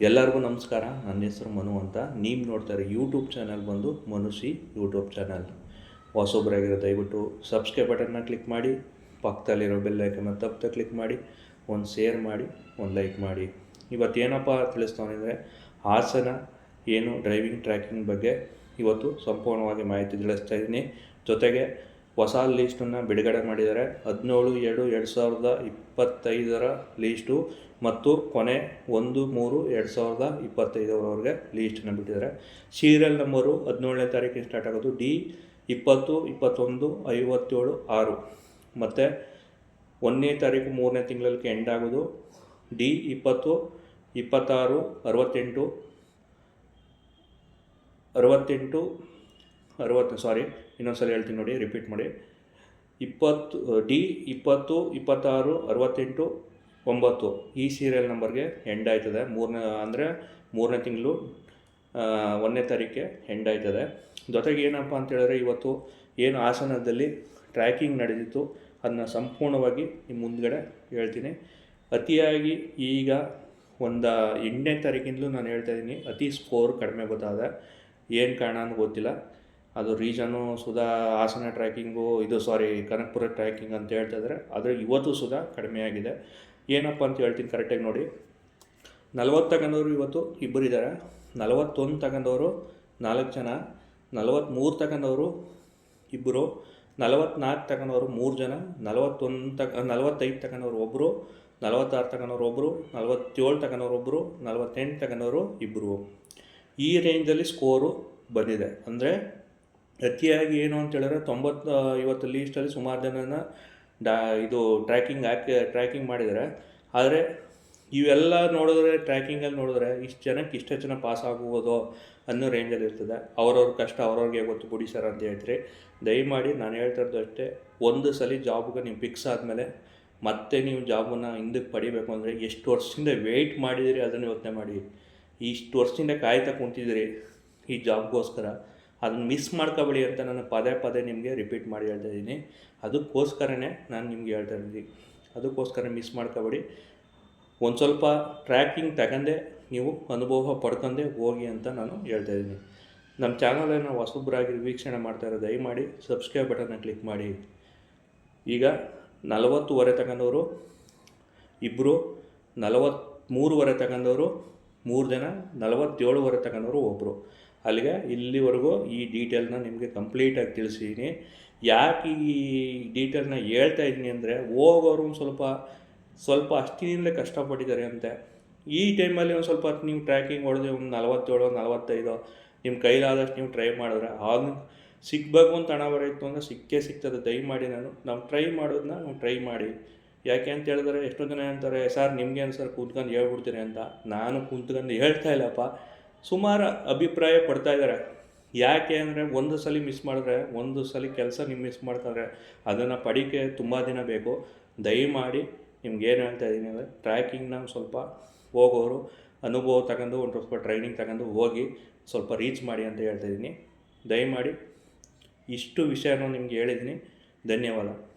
ಎಲ್ಲರಿಗೂ ನಮಸ್ಕಾರ. ನನ್ನ ಹೆಸರು ಮನು ಅಂತ. ನೀವು ನೋಡ್ತಾರೆ ಯೂಟ್ಯೂಬ್ ಚಾನಲ್ ಬಂದು ಮನುಷಿ ಯೂಟ್ಯೂಬ್ ಚಾನಲ್ ಹೊಸೊಬ್ಬರಾಗಿರೋ ದಯವಿಟ್ಟು ಸಬ್ಸ್ಕ್ರೈಬ್ ಬಟನ್ನ ಕ್ಲಿಕ್ ಮಾಡಿ, ಪಕ್ಕದಲ್ಲಿರೋ ಬೆಲ್ ಐಕನ್ನ ತಪ್ಪದೆ ಕ್ಲಿಕ್ ಮಾಡಿ, ಒಂದು ಶೇರ್ ಮಾಡಿ, ಒಂದು ಲೈಕ್ ಮಾಡಿ. ಇವತ್ತು ಏನಪ್ಪ ಅಂದರೆ, ಹಾಸನ ಏನು ಡ್ರೈವಿಂಗ್ ಟ್ರ್ಯಾಕಿಂಗ್ ಬಗ್ಗೆ ಇವತ್ತು ಸಂಪೂರ್ಣವಾಗಿ ಮಾಹಿತಿ ತಿಳಿಸ್ತಾ ಇದ್ದೀನಿ. ಜೊತೆಗೆ ಹೊಸ ಲೀಸ್ಟನ್ನು ಬಿಡುಗಡೆ ಮಾಡಿದ್ದಾರೆ. ಹದಿನೇಳು ಎರಡು ಎರಡು ಸಾವಿರದ ಇಪ್ಪತ್ತೈದರ ಲೀಸ್ಟು ಮತ್ತು ಕೊನೆ ಒಂದು ಮೂರು ಎರಡು ಸಾವಿರದ ಇಪ್ಪತ್ತೈದರವರೆಗೆ ಲೀಸ್ಟನ್ನು ಬಿಟ್ಟಿದ್ದಾರೆ. ಸೀರಿಯಲ್ ನಂಬರು ಹದಿನೇಳನೇ ತಾರೀಕಿಗೆ ಸ್ಟಾರ್ಟ್ ಆಗೋದು ಡಿ ಇಪ್ಪತ್ತು, ಇಪ್ಪತ್ತೊಂದು, ಐವತ್ತೇಳು, ಆರು. ಮತ್ತು ಒಂದನೇ ತಾರೀಕು ಮೂರನೇ ತಿಂಗಳಲ್ಲಿ ಎಂಡ್ ಆಗೋದು ಡಿ ಇಪ್ಪತ್ತು, ಇಪ್ಪತ್ತಾರು, ಅರವತ್ತೆಂಟು ಅರವತ್ತೆಂಟು ಅರವತ್ತು ಸಾರಿ ಇನ್ನೊಂದು ಸಲ ಹೇಳ್ತೀನಿ ನೋಡಿ ರಿಪೀಟ್ ಮಾಡಿ. ಇಪ್ಪತ್ತು ಡಿ ಇಪ್ಪತ್ತು, ಇಪ್ಪತ್ತಾರು, ಅರವತ್ತೆಂಟು, ಒಂಬತ್ತು. ಈ ಸೀರಿಯಲ್ ನಂಬರ್ಗೆ ಎಂಡ್ ಆಯ್ತದೆ. ಮೂರನೇ, ಅಂದರೆ ಮೂರನೇ ತಿಂಗಳು ಒಂದನೇ ತಾರೀಕೆ ಎಂಡ್ ಆಯ್ತದೆ. ಜೊತೆಗೆ ಏನಪ್ಪ ಅಂತ ಹೇಳಿದ್ರೆ ಇವತ್ತು ಏನು ಹಾಸನದಲ್ಲಿ ಟ್ರ್ಯಾಕಿಂಗ್ ನಡೆದಿತ್ತು, ಅದನ್ನ ಸಂಪೂರ್ಣವಾಗಿ ನಿಮ್ಮ ಮುಂದ್ಗಡೆ ಹೇಳ್ತೀನಿ. ಅತಿಯಾಗಿ ಈಗ ಒಂದು ಎಂಟನೇ ತಾರೀಕಿಂದಲೂ ನಾನು ಹೇಳ್ತಾ ಇದ್ದೀನಿ, ಅತಿ ಸ್ಕೋರ್ ಕಡಿಮೆ ಗೊತ್ತಾದ. ಏನು ಕಾರಣ ಅಂತ ಗೊತ್ತಿಲ್ಲ. ಅದು ರೀಜನು ಸುಧಾ ಹಾಸನ ಟ್ರ್ಯಾಕಿಂಗು, ಇದು ಸಾರಿ ಕನಕಪುರ ಟ್ರ್ಯಾಕಿಂಗ್ ಅಂತ ಹೇಳ್ತಾ ಇದ್ದಾರೆ ಆದರೆ ಇವತ್ತು ಸುಧಾ ಕಡಿಮೆ ಆಗಿದೆ. ಏನಪ್ಪ ಅಂತ ಹೇಳ್ತೀನಿ ಕರೆಕ್ಟಾಗಿ ನೋಡಿ. ನಲವತ್ತು ತಗೊಂಡವರು ಇವತ್ತು ಇಬ್ಬರಿದ್ದಾರೆ ನಲವತ್ತೊಂದು ತಗೊಂಡವರು ನಾಲ್ಕು ಜನ. ನಲವತ್ತ್ಮೂರು ತಗೊಂಡವರು ಇಬ್ಬರು ನಲವತ್ತ್ನಾಲ್ಕು ತಗೊಂಡವರು ಮೂರು ಜನ. ನಲವತ್ತೊಂದು ತಗ, ನಲವತ್ತೈದು ತಗೊಂಡವ್ರು ಒಬ್ಬರು ನಲವತ್ತಾರು ತಗೊಂಡವ್ರು ಒಬ್ಬರು ನಲವತ್ತೇಳು ತಗೊಂಡವ್ರು ಒಬ್ಬರು ನಲವತ್ತೆಂಟು ತಗೊಂಡವರು ಇಬ್ಬರು ಈ ರೇಂಜಲ್ಲಿ ಸ್ಕೋರು ಬಂದಿದೆ. ಅಂದರೆ ಅತಿಯಾಗಿ ಏನು ಅಂತ ಹೇಳಿದ್ರೆ ತೊಂಬತ್ತು ಇವತ್ತು ಲೀಸ್ಟಲ್ಲಿ ಸುಮಾರು ಜನನ ಡಾ, ಇದು ಟ್ರ್ಯಾಕಿಂಗ್ ಹಾಕಿ ಟ್ರ್ಯಾಕಿಂಗ್ ಮಾಡಿದ್ದಾರೆ. ಆದರೆ ಇವೆಲ್ಲ ನೋಡಿದ್ರೆ, ಟ್ರ್ಯಾಕಿಂಗಲ್ಲಿ ನೋಡಿದ್ರೆ ಇಷ್ಟು ಜನಕ್ಕೆ ಇಷ್ಟು ಜನ ಪಾಸ್ ಆಗ್ಬೋದು ಅನ್ನೋ ರೇಂಜಲ್ಲಿ ಇರ್ತದೆ. ಅವ್ರವ್ರ ಕಷ್ಟ ಅವ್ರವ್ರಿಗೆ ಗೊತ್ತು ಬಿಡಿ ಸರ್ ಅಂತ ಹೇಳ್ತೀರಿ. ದಯಮಾಡಿ ನಾನು ಹೇಳ್ತಾ ಇರೋದು ಅಷ್ಟೇ, ಒಂದು ಸಲ ಜಾಬ್ಗೆ ನೀವು ಫಿಕ್ಸ್ ಆದಮೇಲೆ ಮತ್ತೆ ನೀವು ಜಾಬನ್ನು ಹಿಂದಕ್ಕೆ ಪಡಿಬೇಕು ಅಂದರೆ ಎಷ್ಟು ವರ್ಷದಿಂದ ವೆಯ್ಟ್ ಮಾಡಿದಿರಿ ಅದನ್ನು ಯೋಚನೆ ಮಾಡಿ. ಇಷ್ಟು ವರ್ಷದಿಂದ ಕಾಯ್ತಾ ಕುಂತಿದ್ದೀರಿ ಈ ಜಾಬ್ಗೋಸ್ಕರ. ಅದನ್ನ ಮಿಸ್ ಮಾಡ್ಕೋಬೇಡಿ ಅಂತ ನಾನು ಪದೇ ಪದೇ ನಿಮಗೆ ರಿಪೀಟ್ ಮಾಡಿ ಹೇಳ್ತಾ ಇದ್ದೀನಿ. ಅದಕ್ಕೋಸ್ಕರನೇ ನಾನು ನಿಮ್ಗೆ ಹೇಳ್ತಾ ಇದ್ದೀನಿ ಅದಕ್ಕೋಸ್ಕರ ಮಿಸ್ ಮಾಡ್ಕೋಬೇಡಿ. ಒಂದು ಸ್ವಲ್ಪ ಟ್ರ್ಯಾಕಿಂಗ್ ತಗೊಂಡೆ ನೀವು ಅನುಭವ ಪಡ್ಕೊಂಡೆ ಹೋಗಿ ಅಂತ ನಾನು ಹೇಳ್ತಾ ಇದ್ದೀನಿ. ನಮ್ಮ ಚಾನಲನ್ನು ಹೊಸೊಬ್ಬರಾಗಿ ವೀಕ್ಷಣೆ ಮಾಡ್ತಾ ಇರೋ ದಯಮಾಡಿ ಸಬ್ಸ್ಕ್ರೈಬ್ ಬಟನ್ನ ಕ್ಲಿಕ್ ಮಾಡಿ. ಈಗ ನಲವತ್ತುವರೆ ತಗೊಂಡವರು ಇಬ್ಬರು ನಲವತ್ತ್ಮೂರುವರೆ ತಗೊಂಡವರು ಮೂರು ಜನ ನಲವತ್ತೇಳುವರೆ ತಗೊಂಡವರು ಒಬ್ಬರು ಅಲ್ಲಿಗೆ ಇಲ್ಲಿವರೆಗೂ ಈ ಡೀಟೇಲ್ನ ನಿಮಗೆ ಕಂಪ್ಲೀಟಾಗಿ ತಿಳಿಸಿದ್ದೀನಿ ಯಾಕೆ ಈ ಡೀಟೇಲ್ನ ಹೇಳ್ತಾ ಇದ್ದೀನಿ ಅಂದರೆ, ಹೋಗೋರು ಒಂದು ಸ್ವಲ್ಪ ಸ್ವಲ್ಪ ಅಷ್ಟಿನಿಂದಲೇ ಕಷ್ಟಪಟ್ಟಿದ್ದಾರೆ ಅಂತೆ. ಈ ಟೈಮಲ್ಲಿ ಒಂದು ಸ್ವಲ್ಪ ಹೊತ್ತು ನೀವು ಟ್ರ್ಯಾಕಿಂಗ್ ಹೊಡೆದು ಒಂದು ನಲವತ್ತೇಳು, ನಲವತ್ತೈದು ನಿಮ್ಮ ಕೈಲಾದಷ್ಟು ನೀವು ಟ್ರೈ ಮಾಡಿದ್ರೆ ಆಗ ಸಿಗಬೇಕು ಅಂತ ಹಣ ಬರೀತು ಅಂದರೆ ಸಿಕ್ಕೇ ಸಿಗ್ತದೆ. ದಯಮಾಡಿ ನಾನು, ನಾವು ಟ್ರೈ ಮಾಡೋದನ್ನ ನಾವು ಟ್ರೈ ಮಾಡಿ. ಯಾಕೆ ಅಂತ ಹೇಳಿದ್ರೆ, ಎಷ್ಟೋ ಜನ ಅಂತಾರೆ, ಸರ್ ನಿಮಗೆ ಸರ್ ಕೂತ್ಕೊಂಡು ಹೇಳ್ಬಿಡ್ತೀನಿ ಅಂತ. ನಾನು ಕೂತ್ಕೊಂಡು ಹೇಳ್ತಾ ಇಲ್ಲಪ್ಪ. ಸುಮಾರು ಅಭಿಪ್ರಾಯ ಪಡ್ತಾ ಇದ್ದಾರೆ. ಯಾಕೆ ಅಂದರೆ ಒಂದು ಸಲ ಮಿಸ್ ಮಾಡಿದ್ರೆ, ಒಂದು ಸಲ ಕೆಲಸ ನೀವು ಮಿಸ್ ಮಾಡ್ತಾರೆ ಅದನ್ನು ಪಡಿಕೆ ತುಂಬ ದಿನ ಬೇಕು. ದಯಮಾಡಿ ನಿಮ್ಗೆ ಏನು ಹೇಳ್ತಾ ಇದ್ದೀನಿ ಅಂದರೆ ಟ್ರ್ಯಾಕಿಂಗ್ನ ಸ್ವಲ್ಪ ಹೋಗೋರು, ಅನುಭವ ತಗೊಂಡು, ಒಂದು ಸ್ವಲ್ಪ ಟ್ರೈನಿಂಗ್ ತಗೊಂಡು ಹೋಗಿ ಸ್ವಲ್ಪ ರೀಚ್ ಮಾಡಿ ಅಂತ ಹೇಳ್ತಾ ಇದ್ದೀನಿ. ದಯಮಾಡಿ ಇಷ್ಟು ವಿಷಯನೂ ನಿಮ್ಗೆ ಹೇಳಿದ್ದೀನಿ. ಧನ್ಯವಾದ.